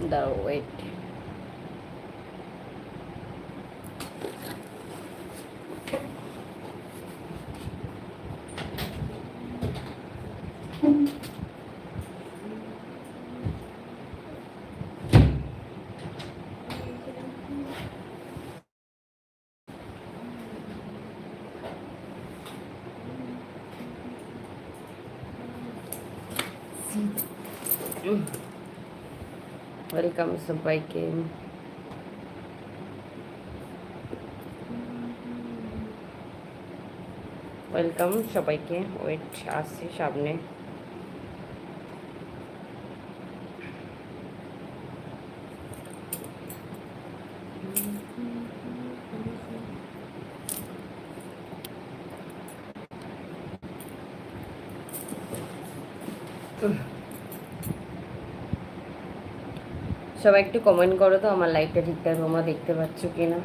the weight welcome সবাইকে welcome সবাইকে wait আসছি সামনে সবাই একটু কমেন্ট করো তো, আমার লাইভটা ঠিকঠাক তোমরা দেখতে পাচ্ছ কিনা?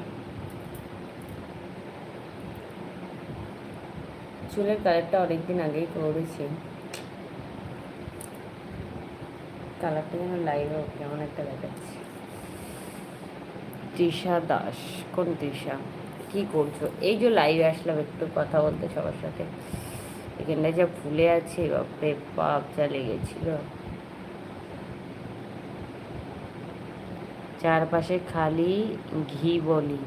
চুলের কালারটা অনেকদিন আগেই করেছি কালারটা যেন লাইভে কেমন একটা দেখাচ্ছি। তৃষা দাস, কোন তৃষা? কি করছ? এই যে লাইভে আসলাম একটু কথা বলতে সবার সাথে। এখানটায় যা ফুলে আছে, বাপরে পাপ যা লেগেছিল। চারপাশে খালি ঘি বলি।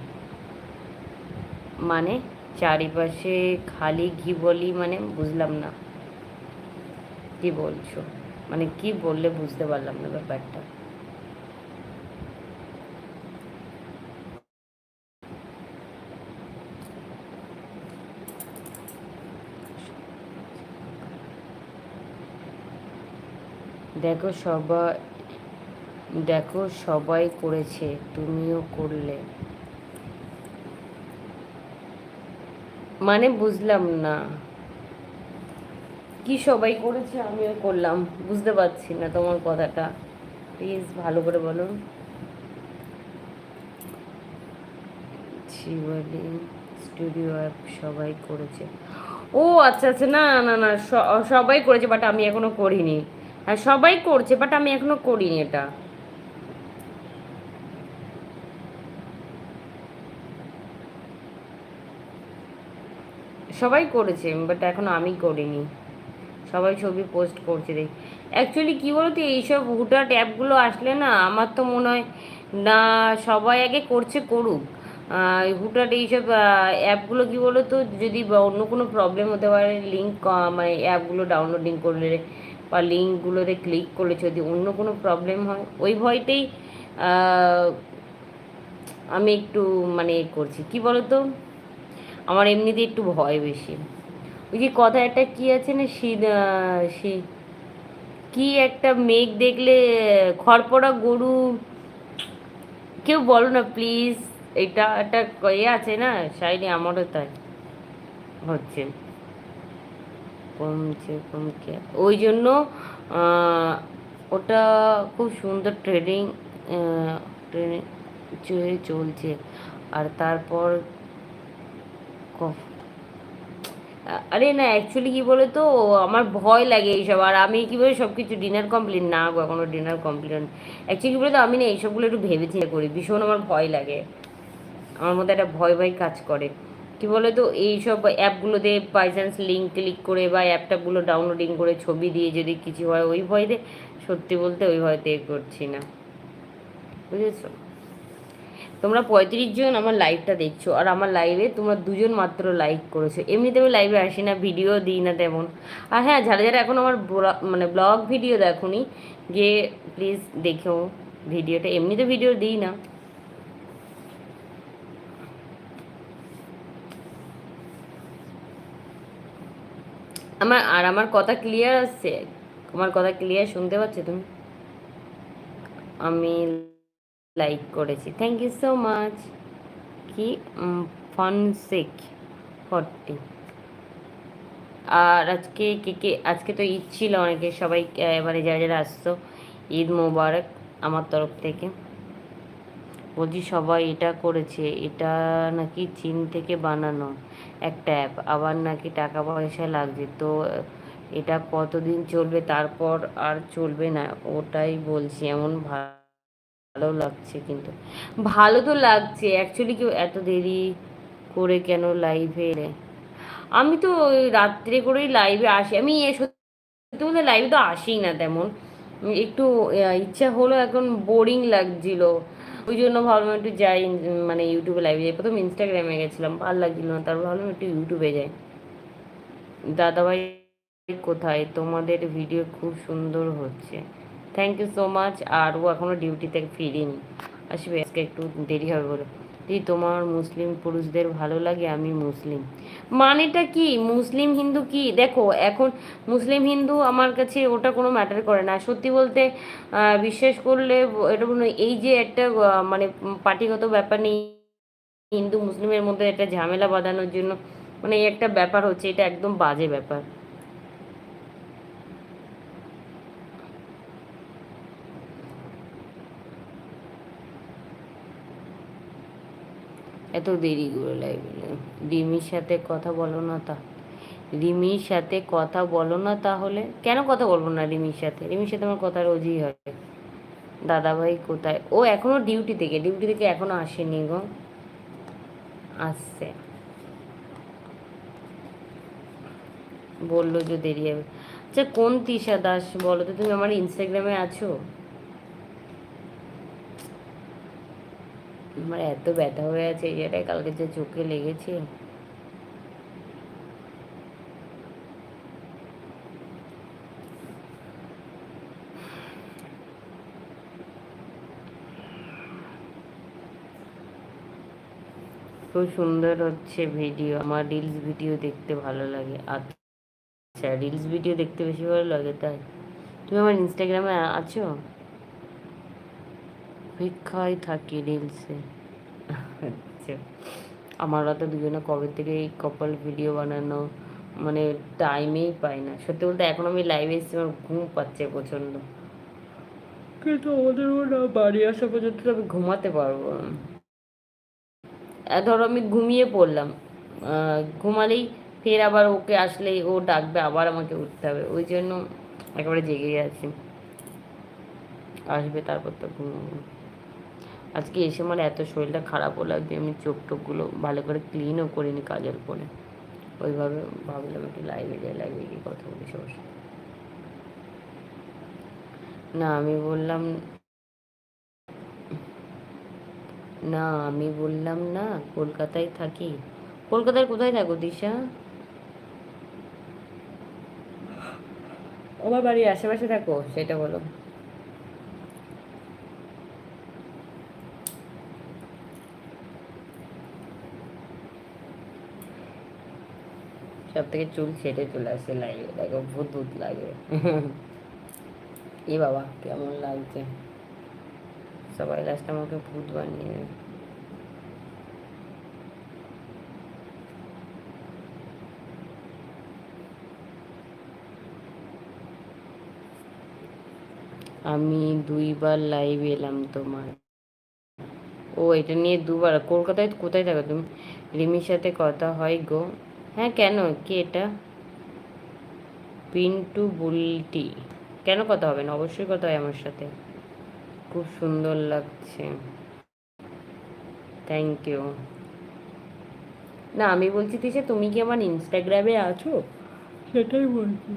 মানে চারিপাশে খালি ঘি বলি মানে বুঝলাম না। কি বলছো? মানে কি বললে বুঝতে পারলাম না ব্যাপারটা। দেখো সবাই দেখো, সবাই করেছে, তুমিও করলে। মানে বুঝলাম না। কি সবাই করেছে, আমিও করলাম। বুঝতে পারছি না তোমার কথাটা। প্লিজ ভালো করে বলো। স্টুডিও অ্যাপ সবাই করেছে। ও আচ্ছা আচ্ছা না না না সবাই করেছে বাট আমি এখনও করিনি। হ্যাঁ সবাই করছে বাট আমি এখনও করিনি এটা। সবাই করেছে বাট এখন আমি করিনি। সবাই ছবি পোস্ট করছে দেখ। অ্যাকচুয়ালি কী বলতো এইসব হুটার অ্যাপগুলো আসলে না আমার তো মনে হয় না সবাই আগে করছে করুক। আহ, হুটহাট এইসব অ্যাপগুলো কী বলো তো যদি অন্য কোনো প্রবলেম হতে পারে লিঙ্ক মানে অ্যাপগুলো ডাউনলোডিং করলে বা লিঙ্কগুলোতে ক্লিক করলে যদি অন্য কোনো প্রবলেম হয় ওই ভয়তেই আমি একটু মানে করছি। কি বলো তো আমার এমনিতে একটু ভয় বেশি। ওই যে কথা একটা কি আছে না, সে কি একটা মেঘ দেখলে খড়পড়া গরু, কেউ বলো না প্লিজ এটা একটা এ আছে না সাইডে আমারও তাই হচ্ছে। কমছে কমছে। ওই জন্য ওটা খুব সুন্দর ট্রেডিং ট্রেনিং চলছে। আর তারপর ক- আরে না অ্যাকচুয়ালি কী বলে তো আমার ভয় লাগে এইসব। আর আমি কি বলে সব কিছু ডিনার কমপ্লিট না গো, এখনও ডিনার কমপ্লিট অ্যাকচুয়ালি কী বলে তো আমি না এইসবগুলো একটু ভেবে চিন্তে করি। ভীষণ আমার ভয় লাগে। আমার মধ্যে একটা ভয় ভয় কাজ করে। কী বলে তো এইসব অ্যাপগুলোতে বাই চান্স লিঙ্ক ক্লিক করে বা অ্যাপটাগুলো ডাউনলোডিং করে ছবি দিয়ে যদি কিছু হয়, ওই ভয়তে, সত্যি বলতে ওই ভয়তে করছি না। বুঝেছ? তোমরা পঁয়ত্রিশ জন আমার লাইভটা দেখছ, আর আমার লাইভে তোমরা দুজন মাত্র লাইক করেছ। এমনিতে আমি লাইভে আসি না ভিডিও দিই না তেমন। আর হ্যাঁ যারা যারা এখন আমার মানে ব্লগ ভিডিও দেখোনি, গিয়ে প্লিজ দেখো ভিডিওটা এমনিতে ভিডিও দিই না। আমার, আর আমার কথা ক্লিয়ার আসছে? আমার কথা ক্লিয়ার শুনতে পাচ্ছ তুমি? আমি লাইক করেছি। থ্যাংক ইউ সো মাচ কি? ফনসেক ফর্টি আর আজকে কে কে, আজকে তো ঈদ ছিল অনেকে, সবাই এবারে যারা যারা আসছো, ঈদ মোবারক আমার তরফ থেকে। বলছি সবাই এটা করেছে, এটা নাকি চীন থেকে বানানো একটা অ্যাপ আবার নাকি টাকা পয়সা লাগছে। তো, এটা কতদিন চলবে, তারপর আর চলবে না, ওটাই বলছি, এমন ভা ভালো লাগছে কিন্তু। ভালো তো লাগছে অ্যাকচুয়ালি কেউ এত দেরি করে কেন লাইভে এলে? আমি তো ওই রাত্রে করেই লাইভে আসি। আমি সত্যি বলতে লাইভে তো আসি না তেমন। একটু ইচ্ছা হলো এখন বোরিং লাগছিল। ওই জন্য ভাবলাম একটু যাই মানে ইউটিউবে লাইভে যাই। প্রথম ইনস্টাগ্রামে গেছিলাম, ভালো লাগছিল না। তারপর ভাবলাম একটু ইউটিউবে যাই। দাদাভাই, কোথায়? তোমাদের ভিডিও খুব সুন্দর হচ্ছে। থ্যাংক ইউ সো মাচ আর ও এখনও ডিউটি থেকে ফিরিনি। আসবে, আজকে একটু দেরি হবে বলে। দিদি তোমার মুসলিম পুরুষদের ভালো লাগে, আমি মুসলিম। মানেটা কি? মুসলিম হিন্দু কি? দেখো, এখন মুসলিম হিন্দু আমার কাছে ওটা কোনো ম্যাটার করে না। সত্যি বলতে বিশ্বাস করলে এটা কোনো এই যে একটা মানে পার্টিগত ব্যাপার নেই। হিন্দু মুসলিমের মধ্যে একটা ঝামেলা বাঁধানোর জন্য মানে একটা ব্যাপার হচ্ছে, এটা একদম বাজে ব্যাপার। এত দেরি করে লাইভে রিমির সাথে কথা বলো না তা। রিমির সাথে কথা বলো না তাহলে? কেন কথা বলব না রিমির সাথে? রিমির সাথে আমার কথা রোজই হয়। দাদাভাই কোথায়? ও এখনও ডিউটি থেকে ডিউটি থেকে এখনও আসেনি গো। আসছে। বলল যে দেরি হবে। আচ্ছা কোন তিশা দাস বলো তো, তুমি আমার ইনস্টাগ্রামে আছো? আমার এত ব্যথা হয়ে আছে জায়গায় কালকে যে চোখে লেগেছে। খুব সুন্দর হচ্ছে ভিডিও আমার রিলস ভিডিও দেখতে ভালো লাগে। আচ্ছা রিলস ভিডিও দেখতে বেশি ভালো লাগে, তাই। তুমি আমার ইনস্টাগ্রামে আছো? ভিক্ষায় থাকি রিলসে। আচ্ছা। আমরা তো দুজনে কবে থেকে এই কপাল ভিডিও বানানো মানে টাইমেই পাই না। সত্যি বলতে এখন আমি লাইভে এসেছি, আমার ঘুম পাচ্ছে প্রচণ্ড। কিন্তু আমাদের না বাড়ি আসা পর্যন্ত আমি ঘুমাতে পারব না। ধরো আমি ঘুমিয়ে পড়লাম। ঘুমালেই ফের আবার ওকে আসলেই ও ডাকবে, আবার আমাকে উঠতে হবে। ওই জন্য একেবারে জেগে আছি। আসবে, তারপর তো ঘুমাবো। আজকে এসে আমার এত শরীরটা খারাপও লাগছে আমি চোখ টোকগুলো ভালো করে ক্লিনও করিনি কাজের পরে। ওইভাবে ভাবলাম একটু লাইভে যাই লাইভে গিয়ে কথা বলি, সবার। না, আমি বললাম না, আমি বললাম না, কলকাতায় থাকি। কলকাতায় কোথায় থাকো, দিশা? আমার বাড়ির আশেপাশে থাকো, সেটা বলো। সব থেকে চুল ছেটে চলে আসে লাগে দেখো ভূত ভূত লাগে। এ বাবা, কেমন লাগছে। সবাই লাস্ট আমাকে ভূত বানিয়ে আমি দুইবার লাইভ এলাম তোমার। ও, এটা নিয়ে দুবার। কলকাতায় কোথায় থাকো তুমি? রিমির সাথে কথা হয় গো। হ্যাঁ কেন? কি এটা? পিন্টু বুলটি। কেন কথা হবে না? অবশ্যই কথা হয় আমার সাথে। খুব সুন্দর লাগছে। থ্যাংক ইউ না, আমি বলছি, তিশা, তুমি কি আমার ইনস্টাগ্রামে আছো? সেটাই বলছি।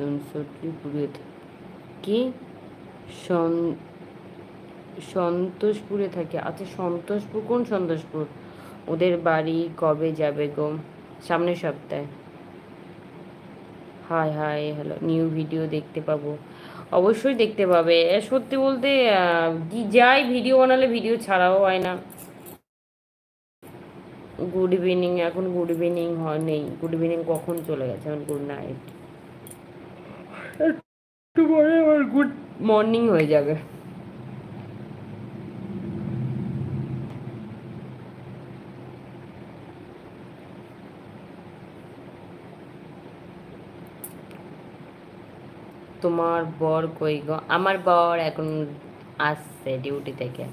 সন্তোষপুরে কি? সন- সন্তোষপুরে থাকে। আচ্ছা সন্তোষপুর, কোন সন্তোষপুর? ওদের বাড়ি কবে যাবে গো? সামনের সপ্তাহে। Hi hi, hello, new video দেখতে পাবো। অবশ্যই দেখতে পাবে। সত্যি বলতে যাই ভিডিও বানালে ভিডিও ছাড়াও হয় না। গুড ইভিনিং, এখন গুড ইভিনিং হয় নেই। গুড ইভিনিং কখন চলে গেছে? এখন গুড নাইট। একটু পরে গুড মর্নিং হয়ে যাবে। তোমার বর কই গো? আমার বর এখন আসছে ডিউটি থেকে।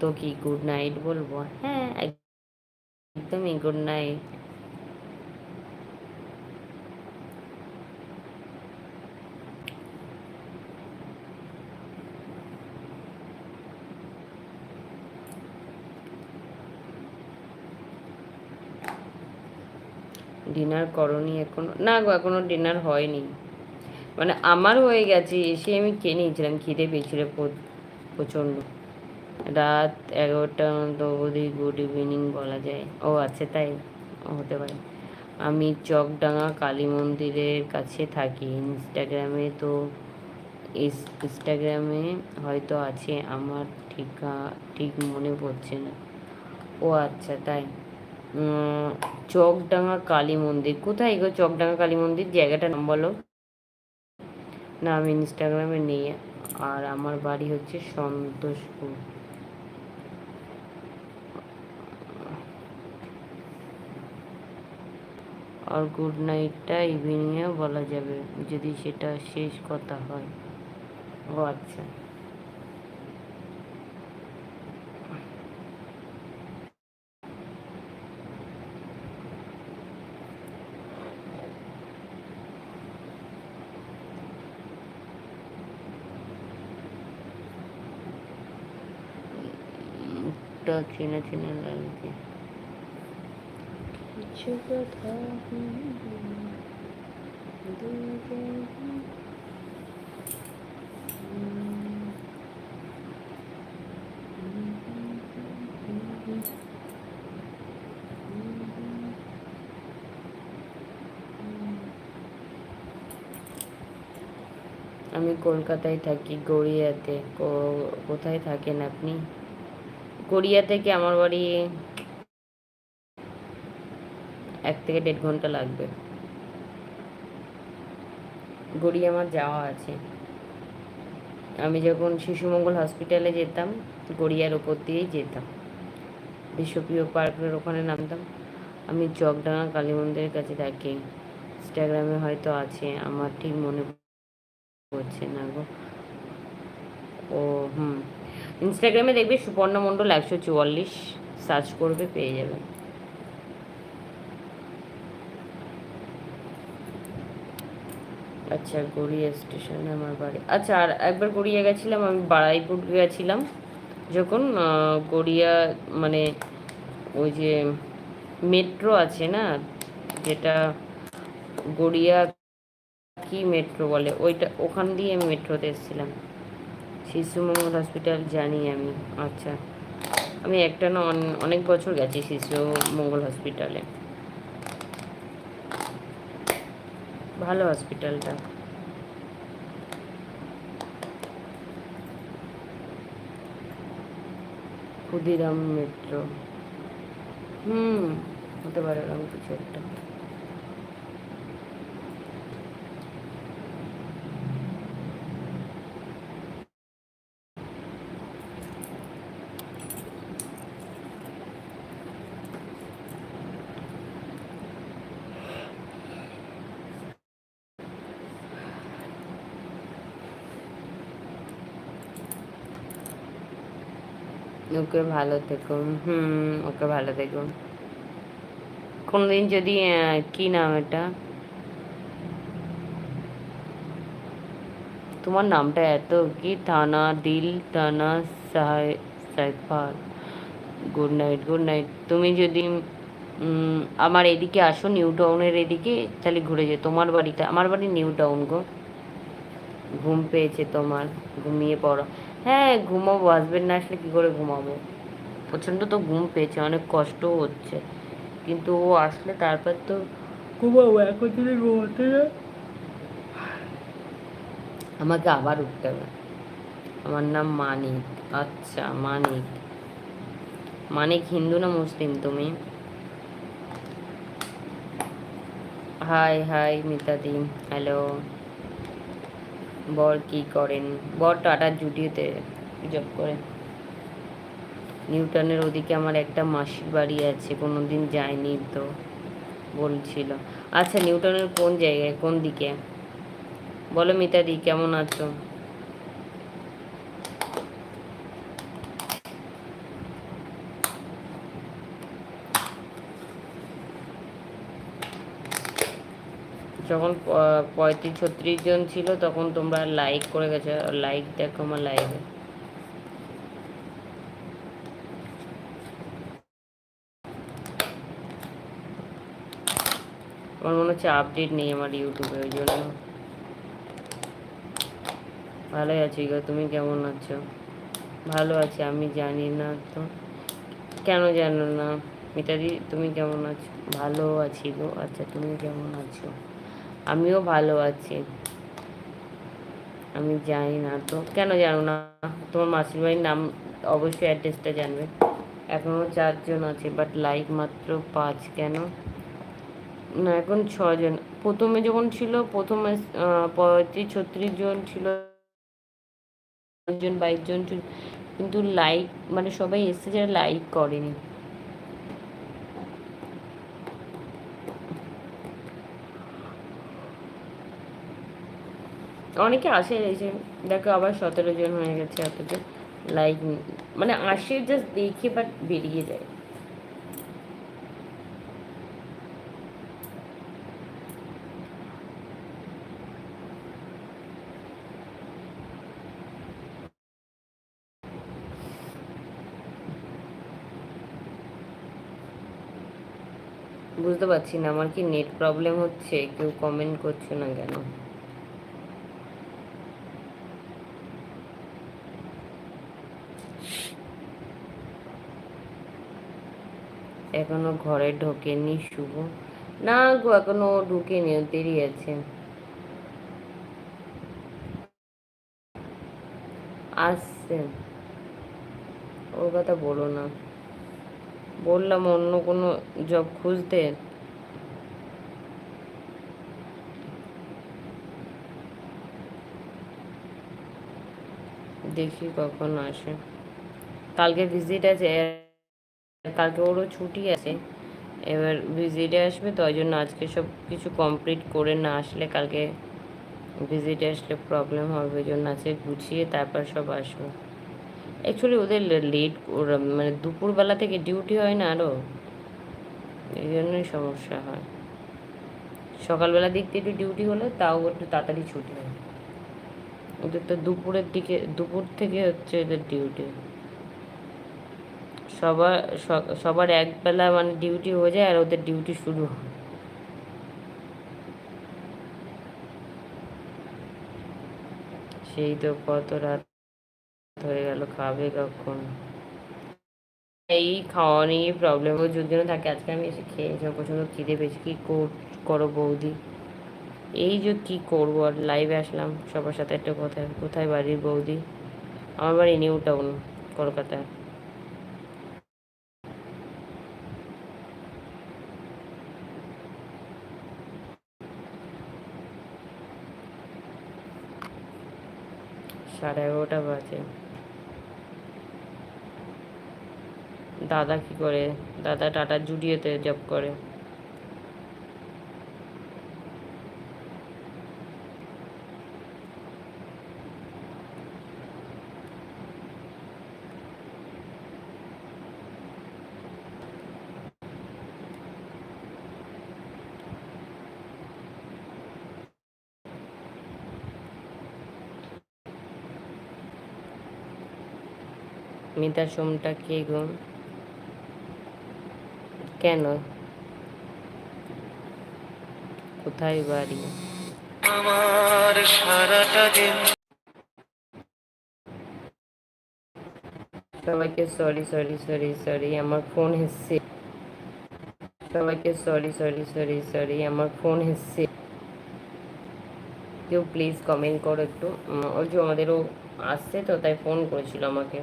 তো কি গুড নাইট বলব? হ্যাঁ একদমই গুড নাইট ডিনার করনি এখনও না গো, এখনও ডিনার হয়নি। মানে আমার হয়ে গেছে, এসে আমি খেয়ে নিয়েছিলাম, খিদে পেয়েছিল প্রচণ্ড। রাত এগারোটা অবধি গুড ইভিনিং বলা যায়। ও আছে তাই হতে পারে। আমি চকডাঙ্গা কালী মন্দিরের কাছে থাকি। ইনস্টাগ্রামে তো ইনস্টাগ্রামে হয়তো আছে, আমার ঠিকা ঠিক মনে পড়ছে না। ও আচ্ছা তাই। চকডাঙ্গা কালী মন্দির। কোথায় গো চকডাঙ্গা কালী মন্দির? জায়গাটা নাম বলো। না, আমি ইনস্টাগ্রামে নেই। আর আমার বাড়ি হচ্ছে সন্তোষপুর। আর গুড নাইটটা ইভিনিংয়ে বলা যাবে, যদি সেটা শেষ কথা হয়। ও আচ্ছা। চেনা চেনা লাগছে কিছু কথা আমি কলকাতায় থাকি গড়িয়াতে। কোথায় থাকেন আপনি? গড়িয়া থেকে আমার বাড়ি এক থেকে দেড় ঘণ্টা লাগবে। গড়িয়া আমার যাওয়া আছে। আমি যখন শিশুমঙ্গল হসপিটালে যেতাম, গড়িয়ার ওপর দিয়েই যেতাম। বিশ্বপ্রিয় পার্কের ওখানে নামতাম। আমি চকডাঙ্গা কালী মন্দিরের কাছে থাকি। ইনস্টাগ্রামে হয়তো আছে, আমার ঠিক মনে পড়ছে না গো। ও, হুম। ইনস্টাগ্রামে দেখবে সুপর্ণ মণ্ডল একশো চুয়াল্লিশ সার্চ করবে, পেয়ে যাবে। আচ্ছা গড়িয়া স্টেশনে আমার বাড়ি। আচ্ছা আর একবার গড়িয়া গেছিলাম, আমি বাড়াইপুর গেছিলাম, যখন গড়িয়া মানে ওই যে মেট্রো আছে না, যেটা গড়িয়া কি মেট্রো বলে, ওইটা, ওখান দিয়ে আমি মেট্রোতে এসেছিলাম। শিশু মঙ্গল হসপিটাল জানি আমি আচ্ছা। আমি একটা না অনেক বছর গেছি শিশু মঙ্গল হসপিটালে। ভালো হসপিটালটা। ক্ষুদিরাম মেট্রো। হুম, হতে পারে কিছু একটা ওকে ভালো থেকো, হুম, ওকে ভালো থেকো। কোনোদিন যদি কি নাম এটা? তোমার নামটা এত কি? থানা দিল থানা cipher. Good night good night. তুমি যদি আমার এদিকে আসো, নিউ টাউনের এদিকে, তাহলে ঘুরে যে তোমার বাড়িটা, আমার বাড়ি নিউ টাউন গো। ঘুম পেয়েছে তোমার, ঘুমিয়ে পড়ো। হ্যাঁ ঘুমাবো হাজবেন্ড না আসলে কী করে ঘুমাবো? প্রচণ্ড তো ঘুম পেয়েছে অনেক কষ্টও হচ্ছে। কিন্তু ও আসলে তারপর তো ঘুমাবো এখন যদি ঘুমাতে আমাকে আবার উঠতে হবে। আমার নাম মানিক। আচ্ছা মানিক। মানিক হিন্দু না মুসলিম তুমি? High high মিতাদি। হ্যালো বর কি করেন? বর টাটার জুটিতে জব করে। নিউটনের ওদিকে আমার একটা মাসির বাড়ি আছে কোনো দিন যায়নি তো বলছিল। আচ্ছা নিউটনের কোন জায়গায়, কোন দিকে? বলো মিতাদি, কেমন আছো? যখন পঁয়ত্রিশ ছত্রিশ জন ছিল, তখন তোমরা লাইক করে গেছো। লাইক দেখো আমার লাইভে আমার মনে হচ্ছে আপডেট নেই আমার ইউটিউবে ওই জন্য। ভালোই আছি গো, তুমি কেমন আছো? ভালো আছি, আমি জানি না তো। কেন জানো না? মিতাদি, তুমি কেমন আছো? ভালো আছি গো আচ্ছা তুমি কেমন আছো? আমিও ভালো আছি। আমি জানি না তো। কেন জানো না? তোমার মাসির বাড়ির নাম অবশ্যই অ্যাড্রেসটা জানবে। এখনও চারজন আছে বাট লাইক মাত্র পাঁচ, কেন? না, এখন ছজন। প্রথমে যখন ছিল, প্রথমে পঁয়ত্রিশ, ছত্রিশ জন ছিল। জন, বাইশ জন কিন্তু লাইক মানে সবাই এসছে যারা লাইক করেনি। অনেকে আসে এসে দেখো আবার সতেরো জন হয়ে গেছে অথচ লাইক মানে আসে জাস্ট দেখে বাট বেরিয়ে যায়। বুঝতে পারছি না, আমার কি নেট প্রবলেম হচ্ছে? কেউ কমেন্ট করছ না কেন? এখনও ঘরে ঢোকেনি শুভ। না গো, এখনও ঢুকেনি দেরি আছে। আসছে। ওর কথা বলো না। বললাম অন্য কোনো জব খুঁজতে। দেখি কখন আসে। কালকে ভিজিট আছে কালকে ওরও ছুটি আছে। এবার ভিজিটে আসবে, তো ওই জন্য আজকে সব কিছু কমপ্লিট করে না আসলে কালকে ভিজিটে আসলে প্রবলেম হবে, ওই জন্য আজকে গুছিয়ে তারপর সব আসবে। অ্যাকচুয়ালি ওদের লেট মানে দুপুরবেলা থেকে ডিউটি হয় না আরও এই জন্যই সমস্যা হয়। সকালবেলা দিক থেকে একটু ডিউটি হলে, তাও একটু তাড়াতাড়ি ছুটি হয়। ওদের তো দুপুরের দিকে, দুপুর থেকে হচ্ছে এদের ডিউটি সবার সবার একবেলা মানে ডিউটি হয়ে যায় আর ওদের ডিউটি শুরু হয়। সেই তো কত রাত হয়ে গেল, খাবে কখন? এই খাওয়া নিয়ে প্রবলেম যদি না থাকে, আজকে আমি এসে খেয়েছিলাম প্রচণ্ড খিদে পেয়েছি, কী করো বৌদি? এই যে কী করব, আর লাইভে আসলাম, সবার সাথে একটা কথা, কোথায় বাড়ির বৌদি? আমার বাড়ি নিউ টাউন কলকাতায়। সাড়ে এগারোটা বাজে। দাদা কি করে? দাদা টাটা জুডিওতে জব করে। মিতা সোমটা কে গো? কেন? কোথায় বাড়ি? আমার সারাটা দিন সবাইকে সরি সরি সরি সরি আমার ফোন এসছে। সবাইকে সরি সরি সরি সরি আমার ফোন এসছে। কেউ প্লিজ কমেন্ট করো একটু। ওই যে আমাদেরও আসছে তো তাই ফোন করেছিল আমাকে।